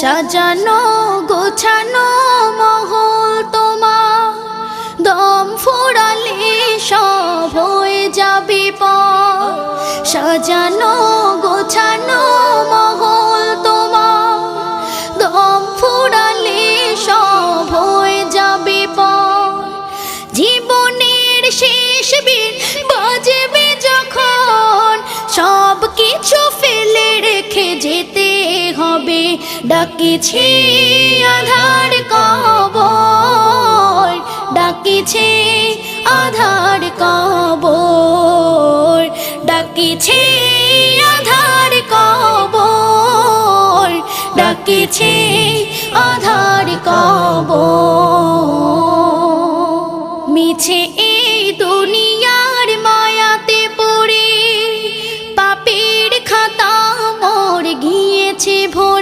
সাজানো, গোছানো মহল তোমার। দম ফুরালে সব হয়ে যাবে পর। সাজানো, গোছানো মহল তোমার। দম ফুরালে সব হয়ে যাবে পর। জীবনের শেষ বিন বাজবে যখন। সব কিছু ফেলে রেখে যেতে ডাকিছি আধার কবর, ডাকিছি আধার কবর, ডাকিছি আধার কবর, ডাকিছি আধার কবর। মিছে এই দুনিয়ার মায়াতে পড়ে, পাপের খাতা মোর গিয়েছে ভোর।